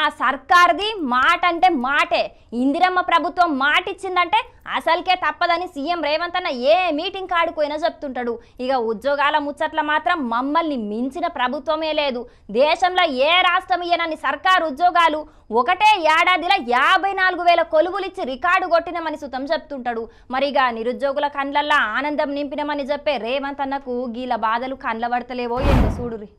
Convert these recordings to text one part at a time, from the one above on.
ఆ సర్కార్ది మాట అంటే మాటే. ఇందిరమ్మ ప్రభుత్వం మాట ఇచ్చిందంటే అసలుకే తప్పదని సీఎం రేవంత్ అన్న ఏ మీటింగ్ కాడుకోయినా చెప్తుంటాడు. ఇక ఉద్యోగాల ముచ్చట్ల మాత్రం మమ్మల్ని మించిన ప్రభుత్వమే లేదు. దేశంలో ఏ రాష్ట్రం ఇయ్యనని సర్కారు ఉద్యోగాలు ఒకటే ఏడాదిలో యాభై నాలుగు వేల కొలువులిచ్చి రికార్డు కొట్టినమని సుతం చెప్తుంటాడు. మరి ఇక నిరుద్యోగుల కండ్లల్లా ఆనందం నింపినమని చెప్పే రేవంత్ అన్నకు గీల బాధలు కండ్ల పడతలేవో ఏంటో చూడురి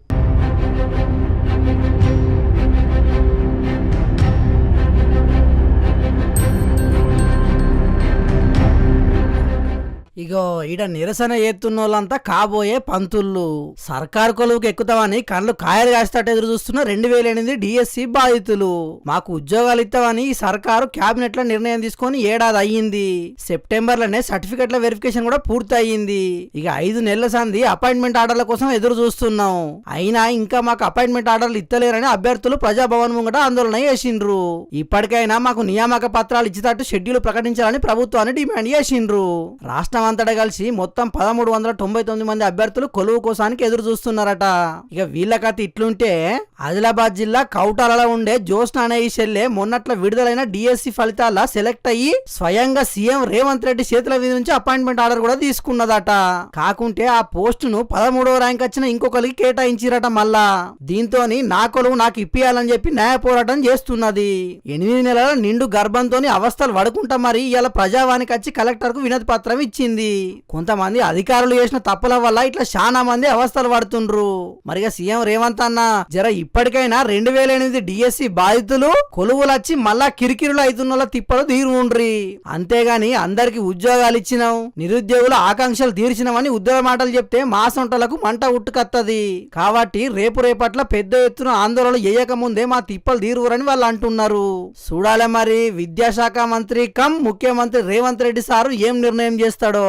ఇగో ఈడ నిరసన ఎత్తున్నోళ్ళంతా కాబోయే పంతుళ్ళు. సర్కారు కొలువుకి ఎక్కుతామని కళ్ళు కాయలు కాస్తట్టు ఎదురు చూస్తున్న రెండు వేల ఎనిమిది డిఎస్సి బాధితులు. మాకు ఉద్యోగాలు ఇస్తామని ఈ సర్కారు క్యాబినెట్లో నిర్ణయం తీసుకొని ఏడాది అయ్యింది. సెప్టెంబర్లోనే సర్టిఫికెట్ల వెరిఫికేషన్ కూడా పూర్తి అయ్యింది ఇక ఐదు నెలల సంది అపాయింట్మెంట్ ఆర్డర్ల కోసం ఎదురు చూస్తున్నాం. అయినా ఇంకా మాకు అపాయింట్మెంట్ ఆర్డర్లు ఇస్తలేరని అభ్యర్థులు ప్రజాభవన్ ముంగట ఆందోళన చేసిండ్రు. ఇప్పటికైనా మాకు నియామక పత్రాలు ఇచ్చేటట్టు షెడ్యూల్ ప్రకటించాలని ప్రభుత్వాన్ని డిమాండ్ చేసిండ్రు. రాష్ట్రం అంతటా కలిసి మొత్తం పదమూడు వందల తొంభై తొమ్మిది మంది అభ్యర్థులు కొలువు కోసానికి ఎదురు చూస్తున్నారట. ఇక వీళ్ళ కథ ఇట్లుంటే ఆదిలాబాద్ జిల్లా కౌటాలలో ఉండే జ్యోత్స్న అనే ఈ చెల్లె మొన్నట్ల విడుదలైన డిఎస్సి ఫలితాల సెలెక్ట్ అయ్యి స్వయంగా సీఎం రేవంత్ రెడ్డి చేతుల మీద నుంచి అపాయింట్మెంట్ ఆర్డర్ కూడా తీసుకున్నదట. కాకుంటే ఆ పోస్టును పదమూడవ ర్యాంక్ వచ్చిన ఇంకొకరికి కేటాయించిరట మళ్ళా. దీంతోని నా కొలువు నాకు ఇప్పియాలని చెప్పి న్యాయ పోరాటం చేస్తున్నది. ఎనిమిది నెలల నిండు గర్భంతోని అవస్థలు పడుకుంటా మరి ఇలా ప్రజావానికి వచ్చి కలెక్టర్కు వినతి పత్రం ఇచ్చింది. కొంతమంది అధికారులు చేసిన తప్పుల వల్ల ఇట్లా చాలా మంది అవస్థలు పడుతుండ్రు. మరిగా సీఎం రేవంత్ అన్న జర ఇప్పటికైనా రెండు వేల ఎనిమిది డిఎస్సి బాధితులు కొలువులు వచ్చి మళ్ళా కిరికిరులు అవుతున్న తిప్పలు తీరుండ్రి. అంతేగాని అందరికి ఉద్యోగాలు ఇచ్చినాం నిరుద్యోగుల ఆకాంక్షలు తీర్చినామని ఉద్యోగ మాటలు చెప్తే మా సొంటలకు మంట ఉట్టుకత్తది. కాబట్టి రేపు రేపట్ల పెద్ద ఎత్తున ఆందోళన చేయక ముందే మా తిప్పలు తీరువురని వాళ్ళు అంటున్నారు. చూడాలి మరి విద్యాశాఖ మంత్రి కమ్ ముఖ్యమంత్రి రేవంత్ రెడ్డి సారు ఏం నిర్ణయం చేస్తాడో.